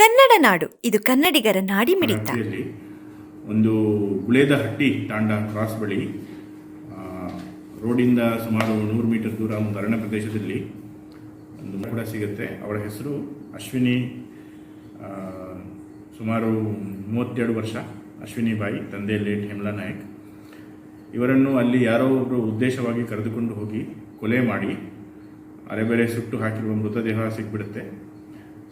ಕನ್ನಡ ನಾಡು. ಇದು ಕನ್ನಡಿಗರ ನಾಡಿ ಮಿಡಿತ. ಒಂದು ಗುಳೇದಹಟ್ಟಿ ತಾಂಡ ಕ್ರಾಸ್ ಬಳಿ ರೋಡಿಂದ ಸುಮಾರು ನೂರು ಮೀಟರ್ ದೂರ ಒಂದು ಅರಣ್ಯ ಪ್ರದೇಶದಲ್ಲಿ ಒಂದು ಕೂಡ ಸಿಗುತ್ತೆ. ಅವಳ ಹೆಸರು ಅಶ್ವಿನಿ ಸುಮಾರು ಮೂವತ್ತೆರಡು ವರ್ಷ ಅಶ್ವಿನಿ ಬಾಯಿ ತಂದೆ ಲೇಟ್ ಹೇಮಲಾ ನಾಯಕ್. ಇವರನ್ನು ಅಲ್ಲಿ ಯಾರೋ ಒಬ್ಬರು ಉದ್ದೇಶವಾಗಿ ಕರೆದುಕೊಂಡು ಹೋಗಿ ಕೊಲೆ ಮಾಡಿ ಅರೆಬೆರೆ ಸುಟ್ಟು ಹಾಕಿರುವ ಮೃತದೇಹ ಸಿಕ್ಬಿಡುತ್ತೆ.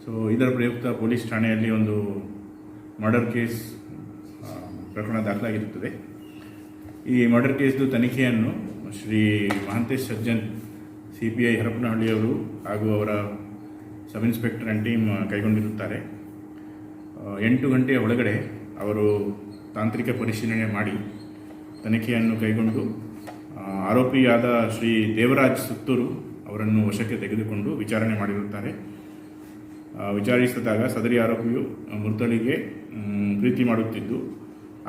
ಸೊ ಇದರ ಪ್ರಯುಕ್ತ ಪೊಲೀಸ್ ಠಾಣೆಯಲ್ಲಿ ಒಂದು ಮರ್ಡರ್ ಕೇಸ್ ಪ್ರಕರಣ ದಾಖಲಾಗಿರುತ್ತದೆ. ಈ ಮರ್ಡರ್ ಕೇಸ್ದು ತನಿಖೆಯನ್ನು Shri Mahantesh Sajjan C P I ಹರಪನಹಳ್ಳಿಯವರು ಹಾಗೂ ಅವರ ಸಬ್ ಇನ್ಸ್ಪೆಕ್ಟರ್ ಆ್ಯಂಡ್ ಟೀಮ್ ಕೈಗೊಂಡಿರುತ್ತಾರೆ. ಎಂಟು ಗಂಟೆಯ ಒಳಗಡೆ ಅವರು ತಾಂತ್ರಿಕ ಪರಿಶೀಲನೆ ಮಾಡಿ ತನಿಖೆಯನ್ನು ಕೈಗೊಂಡು ಆರೋಪಿಯಾದ ಶ್ರೀ ದೇವರಾಜ್ ಸುತ್ತೂರು ಅವರನ್ನು ವಶಕ್ಕೆ ತೆಗೆದುಕೊಂಡು ವಿಚಾರಣೆ ಮಾಡಿರುತ್ತಾರೆ. ವಿಚಾರಿಸಿದಾಗ ಸದರಿ ಆರೋಪಿಯು ಮೃತಳಿಗೆ ಪ್ರೀತಿ ಮಾಡುತ್ತಿದ್ದು,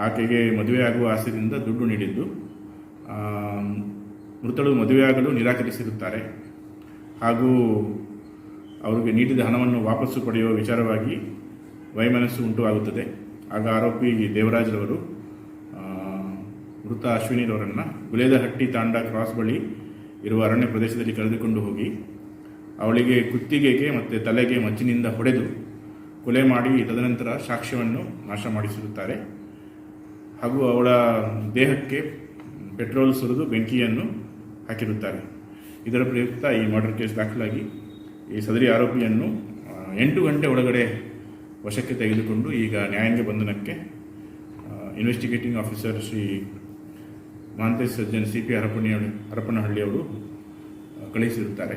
ಆಕೆಗೆ ಮದುವೆಯಾಗುವ ಆಸೆಯಿಂದ ದುಡ್ಡು ನೀಡಿದ್ದು. ಮೃತಳು ಮದುವೆಯಾಗಲು ನಿರಾಕರಿಸಿರುತ್ತಾರೆ. ಹಾಗೂ ಅವರಿಗೆ ನೀಡಿದ ಹಣವನ್ನು ವಾಪಸ್ಸು ಪಡೆಯುವ ವಿಚಾರವಾಗಿ ವೈಮನಸ್ಸು ಉಂಟುವಾಗುತ್ತದೆ ಆಗ ಆರೋಪಿ ದೇವರಾಜ್ರವರು ಮೃತ ಅಶ್ವಿನಿರವರನ್ನು ಗುಲೇದಹಟ್ಟಿ ತಾಂಡ ಕ್ರಾಸ್ ಬಳಿ ಇರುವ ಅರಣ್ಯ ಪ್ರದೇಶದಲ್ಲಿ ಕರೆದುಕೊಂಡು ಹೋಗಿ ಅವಳಿಗೆ ಕುತ್ತಿಗೆಗೆ ಮತ್ತು ತಲೆಗೆ ಮಚ್ಚಿನಿಂದ ಹೊಡೆದು ಕೊಲೆ ಮಾಡಿ ತದನಂತರ ಸಾಕ್ಷ್ಯವನ್ನು ನಾಶ ಮಾಡಿಸಿರುತ್ತಾರೆ. ಹಾಗೂ ಅವಳ ದೇಹಕ್ಕೆ ಪೆಟ್ರೋಲ್ ಸುರಿದು ಬೆಂಕಿಯನ್ನು ಹಾಕಿರುತ್ತಾರೆ. ಇದರ ಪ್ರಯುಕ್ತ ಈ ಮರ್ಡರ್ ಕೇಸ್ ದಾಖಲಾಗಿ ಈ ಸದರಿ ಆರೋಪಿಯನ್ನು ಎಂಟು ಗಂಟೆ ಒಳಗಡೆ ವಶಕ್ಕೆ ತೆಗೆದುಕೊಂಡು ಈಗ ನ್ಯಾಯಾಂಗ ಬಂಧನಕ್ಕೆ investigating officer Shri Mantesh Sajjan C P ಹರಪಣಿ ಹರಪನಹಳ್ಳಿಯವರು ಕಳುಹಿಸಿರುತ್ತಾರೆ.